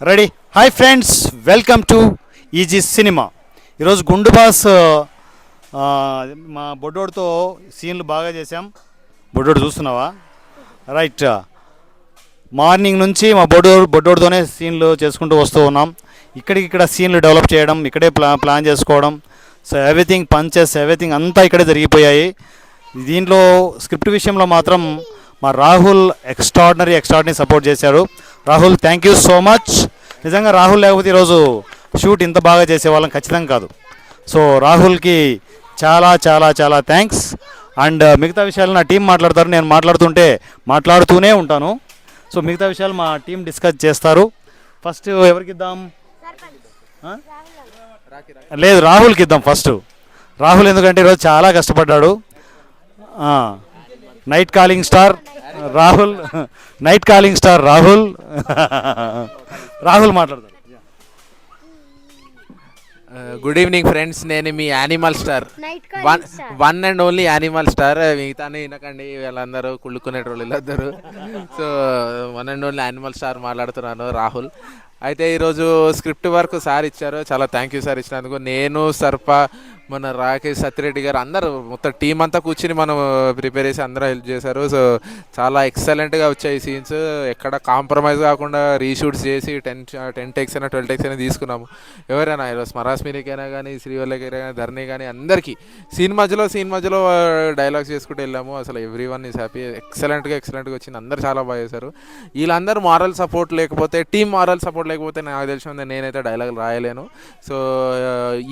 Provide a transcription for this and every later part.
Ready. Hi friends welcome to easy cinema. ఈరోజు గుండు boss మా బొడ్డోడితో సీన్లు బాగా చేసాం బొడ్డోడు చూస్తున్నావా? రైట్. మార్నింగ్ నుంచి మా బొడ్డోడు బొడ్డోడితోనే సీన్లు చేసుకుంటూ వస్తూ ఉన్నాం. ఇక్కడికి ఇక్కడ సీన్లు డెవలప్ చేయడం ఇక్కడే ప్లా ప్లాన్ చేసుకోవడం సో ఎవ్రీథింగ్ పంచెస్ ఎవ్రీథింగ్ అంతా ఇక్కడే జరిగిపోయాయి. దీంట్లో స్క్రిప్ట్ విషయంలో మాత్రం మా రాహుల్ ఎక్స్ట్రాడినరీ ఎక్స్ట్రాడినరీ సపోర్ట్ చేశారు. Rahul thank you so much నిజంగా రాహుల్ లేకపోతే ఈరోజు షూట్ ఇంత బాగా చేసేవాళ్ళం ఖచ్చితంగా కాదు. సో రాహుల్కి చాలా చాలా చాలా థ్యాంక్స్ అండ్ uh, మిగతా విషయాలు నా టీం మాట్లాడతారు. నేను మాట్లాడుతుంటే మాట్లాడుతూనే ఉంటాను. సో మిగతా విషయాలు మా టీం డిస్కస్ చేస్తారు. ఫస్ట్ ఎవరికి ఇద్దాం? లేదు రాహుల్కి ఇద్దాం ఫస్ట్ రాహుల్ ఎందుకంటే ఈరోజు చాలా కష్టపడ్డాడు. Night calling star Rahul night calling star Rahul Rahul మాట్లాడతాడు. గుడ్ ఈవినింగ్ ఫ్రెండ్స్ నేను మీ animal star night one one and only animal star మిగతానే వినకండి వీళ్ళందరూ కుళ్ళుకునేటోళ్ళు వీళ్ళందరూ so one and only animal star మాట్లాడుతున్నాను రాహుల్ అయితే ఈరోజు స్క్రిప్ట్ వర్క్ సార్ ఇచ్చారు. చాలా థ్యాంక్ యూ సార్ ఇచ్చినందుకు. నేను సర్ప మన రాకేష్ సత్యరెడ్డి గారు అందరూ మొత్తం టీం అంతా కూర్చుని మనం ప్రిపేర్ చేసి అందరూ హెల్ప్ చేశారు. సో చాలా ఎక్సలెంట్గా వచ్చాయి సీన్స్ ఎక్కడ కాంప్రమైజ్ కాకుండా రీషూట్స్ చేసి టెన్ టెన్ టెక్స్ అయినా ట్వెల్వ్ టెక్స్ అయినా తీసుకున్నాము. ఎవరైనా ఈరోజు స్మరాస్మినికైనా కానీ శ్రీవల్లకైనా కానీ ధరణి కానీ అందరికీ సీన్ మధ్యలో సీన్ మధ్యలో డైలాగ్స్ చేసుకుంటూ వెళ్ళాము. అసలు ఎవ్రీ వన్ ఈస్ హ్యాపీ ఎక్సలెంట్గా ఎక్సలెంట్గా వచ్చింది. అందరూ చాలా బాగా చేశారు. వీళ్ళందరూ మారల్ సపోర్ట్ లేకపోతే టీం మారల్ సపోర్ట్ లేకపోతే నాకు తెలిసింది నేనైతే dialogue రాయలేను. So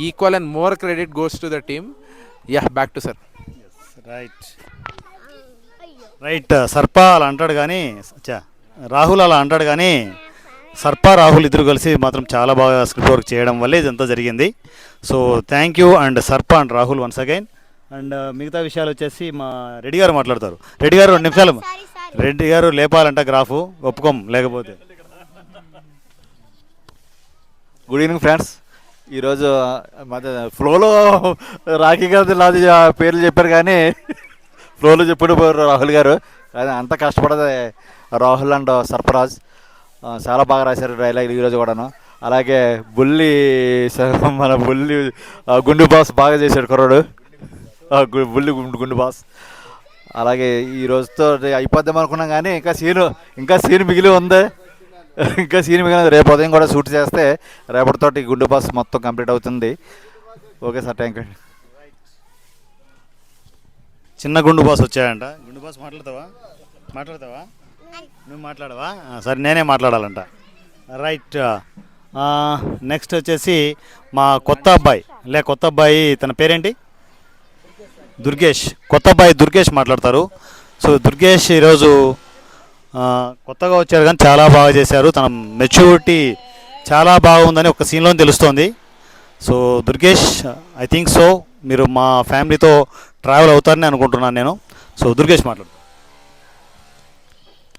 equal and more credit go goes to the team yeah back to sir right right Sarpa అలా అంటాడు కానీ చా రాహుల్ అలా అంటాడు కానీ సర్ప రాహుల్ ఇద్దరు కలిసి మాత్రం చాలా బాగా స్క్రిప్ట్ వర్క్ చేయడం వల్లే ఇదంతా జరిగింది. So thank you and Sarpa and Rahul once again and మిగతా విషయాలు వచ్చేసి మా రెడ్డి గారు మాట్లాడతారు. రెడ్డి గారు రెండు నిమిషాలు రెడ్డి గారు లేపాలంట గ్రాఫు ఒప్పుకోం లేకపోతే. గుడ్ ఈవినింగ్ ఫ్రెండ్స్ ఈరోజు మధ్య ఫ్లోలో రాఖీ గారి లాది పేర్లు చెప్పారు కానీ ఫ్లోలో చెప్పాడు రాహుల్ గారు. కానీ అంత కష్టపడదే రాహుల్ అండ్ సర్ఫరాజ్ చాలా బాగా రాశారు డైలాగ్ ఈరోజు కూడాను. అలాగే బుల్లి మన బుల్లి గుండు బాస్ బాగా చేశాడు కుర్రాడు. బుల్లి గుండు గుండు బాస్. అలాగే ఈ రోజుతో అయిపోద్దాం అనుకున్నాం కానీ ఇంకా సీను ఇంకా సీన్ మిగిలి ఉంది. ఇంకా సీన్ మిగిలిన రేపు ఉదయం కూడా షూట్ చేస్తే రేపటితోటి గుండు బాస్ మొత్తం కంప్లీట్ అవుతుంది. ఓకే సార్ థ్యాంక్ యూ చిన్న గుండు బాస్ వచ్చాయంట గుండు బాస్ మాట్లాడతావా? మాట్లాడతావా? నువ్వు మాట్లాడవా? సరే నేనే మాట్లాడాలంట. రైట్. నెక్స్ట్ వచ్చేసి మా కొత్త అబ్బాయి. లే కొత్త అబ్బాయి తన పేరేంటి? దుర్గేష్. కొత్త అబ్బాయి దుర్గేష్ మాట్లాడతారు. సో దుర్గేష్ ఈరోజు కొత్తగా వచ్చారు కానీ చాలా బాగా చేశారు. తన మెచ్యూరిటీ చాలా బాగుందని ఒక సీన్లో తెలుస్తోంది. So Durgesh I think so మీరు మా ఫ్యామిలీతో ట్రావెల్ అవుతారని అనుకుంటున్నాను నేను. సో దుర్గేష్ మాట్లాడు.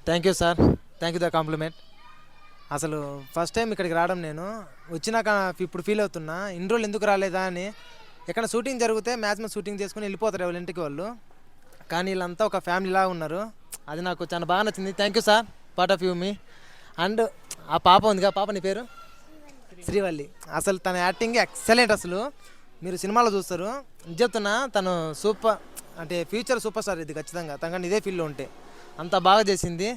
Thank you sir thank you the compliment అసలు ఫస్ట్ టైం ఇక్కడికి రావడం నేను. వచ్చినాక ఇప్పుడు ఫీల్ అవుతున్నా. ఇన్ని రోజులు ఎందుకు రాలేదా అని. ఎక్కడ షూటింగ్ జరిగితే మ్యాక్సిమం షూటింగ్ చేసుకుని వెళ్ళిపోతారు వాళ్ళ ఇంటికి వాళ్ళు. కానీ వీళ్ళంతా ఒక ఫ్యామిలీలా ఉన్నారు. అది నాకు చాలా బాగా నచ్చింది. Thank you sir part of you me and ఆ పాప ఉందిగా. పాప నీ పేరు? శ్రీవల్లి. అసలు తన యాక్టింగ్ ఎక్సలెంట్ అసలు. మీరు సినిమాలో చూస్తారు. నిజం చెప్తున్నా తను సూపర్ అంటే ఫ్యూచర్ సూపర్ స్టార్ ఇది ఖచ్చితంగా. తనకని ఇదే ఫీల్డ్లో ఉంటే. అంత బాగా చేసింది.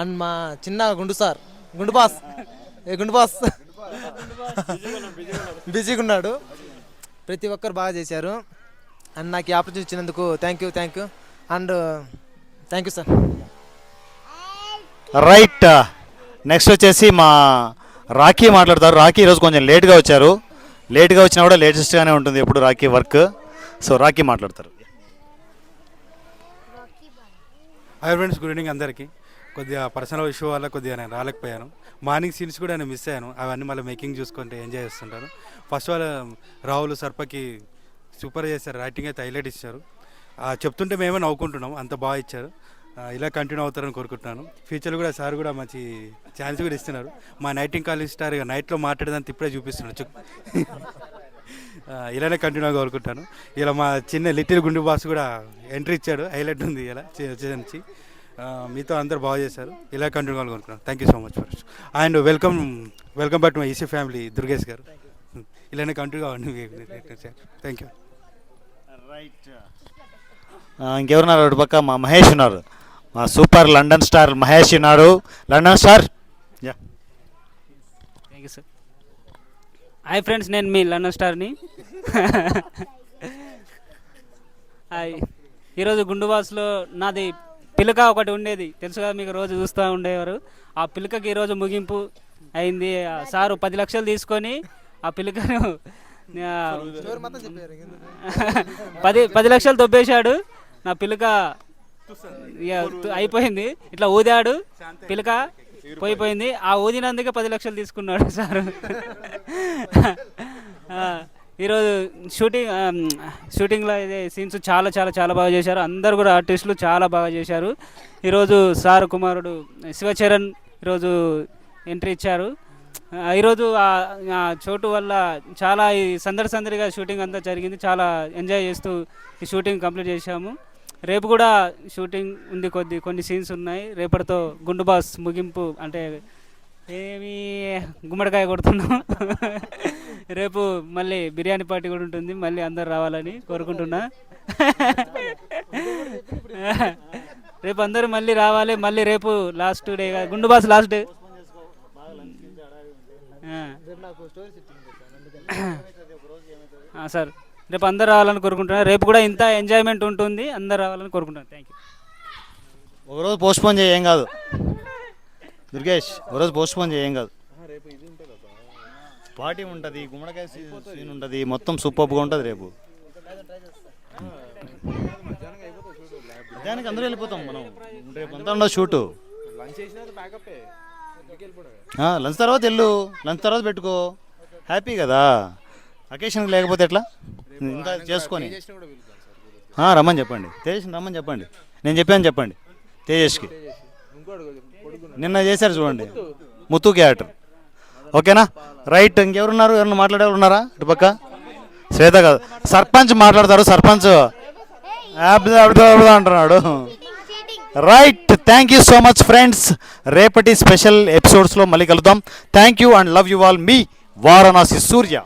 అండ్ మా చిన్న గుండు సార్. గుండు బాస్. ఏ గుండు బాస్? బిజీగా ఉన్నాడు. ప్రతి ఒక్కరు బాగా చేశారు. అండ్ నాకు ఈ ఆపర్చునిటీ ఇచ్చినందుకు thank you thank you and thank you sir right next వచ్చేసి మా రాఖీ మాట్లాడతారు. రాఖీ ఈరోజు కొంచెం లేట్గా వచ్చారు. లేట్గా వచ్చినా కూడా లేటెస్ట్గానే ఉంటుంది ఎప్పుడు రాఖీ వర్క్. సో రాఖీ మాట్లాడతారు. హాయ్ ఫ్రెండ్స్ గుడ్ ఈవినింగ్ అందరికీ. కొద్దిగా పర్సనల్ ఇష్యూ వల్ల కొద్దిగా నేను రాలేకపోయాను. మార్నింగ్ సీన్స్ కూడా నేను మిస్ అయ్యాను. అవన్నీ మళ్ళీ మేకింగ్ చూసుకుంటే ఎంజాయ్ చేస్తుంటాను ఫస్ట్ ఆల్ రాహుల్ సర్పకి సూపర్ చేశారు. రైటింగ్ అయితే హైలైట్ ఇచ్చారు. చెప్తుంటే మేమే నవ్వుకుంటున్నాం. అంత బాగా ఇచ్చారు. ఇలా కంటిన్యూ అవుతారని కోరుకుంటున్నాను. ఫ్యూచర్లో కూడా సార్ కూడా మంచి ఛాన్స్ కూడా ఇస్తున్నారు. మా నైటింగ్ కాలేజ్ స్టార్ ఇక నైట్లో మాట్లాడేదాన్ని ఇప్పుడే చూపిస్తున్నాడు. ఇలానే కంటిన్యూ కోరుకుంటాను. ఇలా మా చిన్న లిటిల్ గుండు బాస్ కూడా ఎంట్రీ ఇచ్చాడు. హైలైట్ ఉంది ఇలా నుంచి మీతో అందరు బాగా చేశారు. ఇలా కంటిన్యూ కోరుకుంటున్నాను. Thank you so much for and welcome welcome back to my EC family Durgesh గారు. ఇలానే కంటిన్యూ కావండి థ్యాంక్ యూ రైట్ ఇంకెవరున్నారు అటు పక్క మా మహేష్ ఉన్నారు. మా సూపర్ లండన్ స్టార్ మహేష్ ఉన్నాడు. London star? Yeah. Thank you sir hi friends నేను మీ లండన్ స్టార్ని. హాయ్ ఈరోజు గుండువాస్లో నాది పిలక ఒకటి ఉండేది. తెలుసు కదా మీకు రోజు చూస్తూ ఉండేవారు. ఆ పిలకకి ఈరోజు ముగింపు అయింది. సారు పది లక్షలు తీసుకొని ఆ పిలకను పది పది లక్షలు దొబ్బేశాడు నా పిలక ఇక అయిపోయింది. ఇట్లా ఊదాడు. పిలక పోయిపోయింది. ఆ ఊదినందుకే పది లక్షలు తీసుకున్నాడు సార్. ఈరోజు షూటింగ్ షూటింగ్లో అయితే సీన్స్ చాలా చాలా చాలా బాగా చేశారు. అందరు కూడా ఆర్టిస్టులు చాలా బాగా చేశారు. ఈరోజు సార్ కుమారుడు శివచరణ్ ఈరోజు ఎంట్రీ ఇచ్చారు. ఆ, ఈరోజు ఆ- ఆ చోటు వల్ల చాలా ఈ సందడి సందడిగా షూటింగ్ అంతా జరిగింది. చాలా ఎంజాయ్ చేస్తూ ఈ షూటింగ్ కంప్లీట్ చేశాము. రేపు కూడా షూటింగ్ ఉంది కొద్ది కొన్ని సీన్స్ ఉన్నాయి. రేపటితో గుండు బాస్ ముగింపు అంటే ఏమి గుమ్మడికాయ కొడుతున్నాం. రేపు మళ్ళీ బిర్యానీ పార్టీ కూడా ఉంటుంది. మళ్ళీ అందరు రావాలని కోరుకుంటున్నా. రేపు అందరూ మళ్ళీ రావాలి. మళ్ళీ రేపు last day Gundu boss last day sir. రేపు అందరు రావాలని కోరుకుంటున్నాను రేపు కూడా ఇంత ఎంజాయ్మెంట్ ఉంటుంది. అందరు రావాలని కోరుకుంటున్నాను థ్యాంక్ యూ ఒకరోజు పోస్ట్పోన్ చేయం కాదు. దుర్గేష్ ఒకరోజు పోస్ట్పోన్ చేయం కాదు. పార్టీ ఉంటుంది గుమ్మడికాయ సీన్ ఉంటుంది మొత్తం సూపర్గా ఉంటుంది రేపు. దానికి అందరూ వెళ్ళిపోతాం మనం. రేపు అంతా ఉండదు షూటు. లంచ్ తర్వాత వెళ్ళు. లంచ్ తర్వాత పెట్టుకో. హ్యాపీ కదా. అకేషన్ లేకపోతే ఎట్లా? ఇంకా చేసుకొని. ఆ, రమ్మని చెప్పండి. తేజస్ రమ్మని చెప్పండి. నేను చెప్పాను చెప్పండి. తేజస్కి నిన్న చేశారు చూడండి. ముత్తు క్యారెక్టర్. ఓకేనా? రైట్ ఇంకెవరున్నారు? ఎవరన్నా మాట్లాడేవారు ఉన్నారా? ఇటు పక్క? శ్వేత కాదు. సర్పంచ్ మాట్లాడతారు. సర్పంచ్ అబ్ద- అబ్ద- అబ్ద అంటున్నాడు. Right thank you so much friends రేపటి స్పెషల్ ఎపిసోడ్స్లో మళ్ళీ కలుద్దాం. Thank you and love you all me Varanasi Surya.